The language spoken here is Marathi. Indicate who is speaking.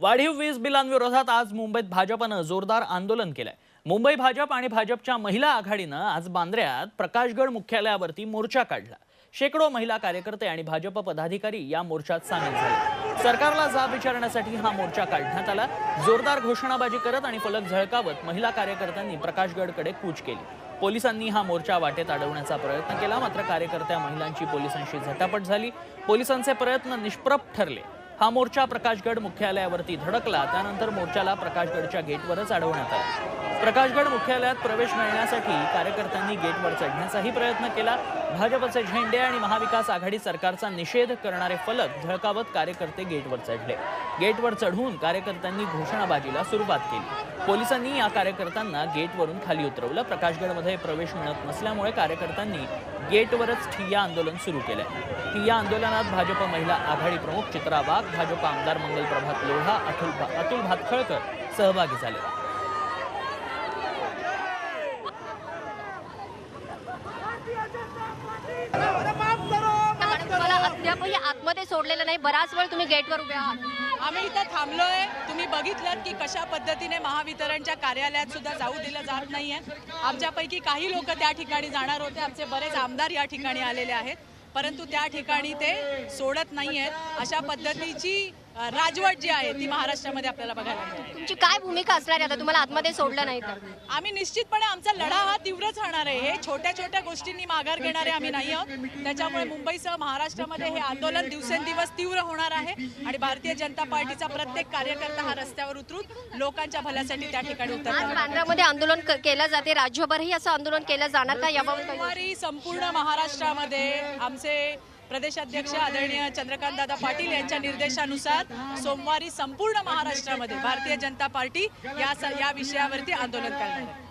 Speaker 1: वाढीव वीज बिलांविरोधात आज मुंबईत भाजपनं जोरदार आंदोलन केलंय. मुंबई भाजप आणि भाजपच्या महिला आघाडीनं आज बांद्र्यात प्रकाशगड मुख्यालयावरती मोर्चा काढला. शेकडो महिला कार्यकर्ते आणि भाजप पदाधिकारी या मोर्चात सामील झाले. सरकारला जाब विचारण्यासाठी हा मोर्चा काढण्यात आला. जोरदार घोषणाबाजी करत आणि फलक झळकावत महिला कार्यकर्त्यांनी प्रकाशगडकडे कूच केली. पोलिसांनी हा मोर्चा वाटेत अडवण्याचा प्रयत्न केला मात्र कार्यकर्त्या महिलांची पोलिसांशी झटापट झाली. पोलिसांचे प्रयत्न निष्प्रभ ठरले. हा मोर्चा प्रकाशगड मुख्यालयावरती धडकला. त्यानंतर मोर्चाला प्रकाशगडच्या गेटवरच अडवण्यात आला. प्रकाशगड मुख्यालयात प्रवेश मिळण्यासाठी कार्यकर्त्यांनी गेटवर चढण्याचाही प्रयत्न केला. भाजपचे झेंडे आणि महाविकास आघाडी सरकारचा निषेध करणारे फलक झळकावत कार्यकर्ते गेटवर चढले. गेटवर चढून कार्यकर्त्यांनी घोषणाबाजीला सुरुवात केली. पोलिसांनी या कार्यकर्त्यांना गेटवरून खाली उतरवलं. प्रकाशगडमध्ये प्रवेश मिळत नसल्यामुळे कार्यकर्त्यांनी गेटवरच ठिय्या आंदोलन सुरू केलंय. ठिय्या आंदोलनात भाजप महिला आघाडी प्रमुख चित्रा वाघ भाजप आमदार मंगल प्रभात लोढा अतुल भा- अतुल भातखळकर सहभागी झाले.
Speaker 2: तुम्हाला अद्यापही आतमध्ये सोडलेलं नाही. बराच वेळ तुम्ही गेटवर उभे आहात.
Speaker 3: आम्ही इथं थांबलोय. तुम्ही बघितलं की कशा पद्धतीने महावितरणच्या कार्यालयात सुद्धा जाऊ दिलं जात नाहीये. आमच्यापैकी काही लोक त्या ठिकाणी जाणार होते. आमचे बरेच आमदार या ठिकाणी आलेले आहेत. परंतु त्या ठिकाणी ते सोडत नाहीयेत. अशा पद्धतीची राजवट जी आहे ती महाराष्ट्रामध्ये आपल्याला बघायला मिळते.
Speaker 2: तुमची काय भूमिका असणार आहे? आता तुम्हाला आतमध्ये सोडलं नाही तर.
Speaker 3: आम्ही निश्चितपणे आमचा लढा हा तीव्रच राहणार आहे. हे छोट्या छोट्या गोष्टींनी माघार घेणारे आम्ही नाही आहोत. त्याच्यामुळे मुंबईसह महाराष्ट्रामध्ये हे आंदोलन दिवसेंदिवस तीव्र होणार आहे आणि भारतीय जनता पार्टीचा प्रत्येक कार्यकर्ता हा रस्त्यावर उतरून लोकांच्या भल्यासाठी त्या ठिकाणी
Speaker 2: आज
Speaker 3: उतरणार
Speaker 2: बांद्रामध्ये आंदोलन क- केलं जाते. राज्यभरही असं आंदोलन केलं जाणार का? याबाबत काही
Speaker 3: सोमवारी संपूर्ण महाराष्ट्रामध्ये आमचे प्रदेशाध्यक्ष आदरणीय चंद्रकांत दादा पाटील यांच्या निर्देशानुसार सोमवारी संपूर्ण महाराष्ट्रामध्ये भारतीय जनता पार्टी या स- या विषयावरती आंदोलन करणार आहे.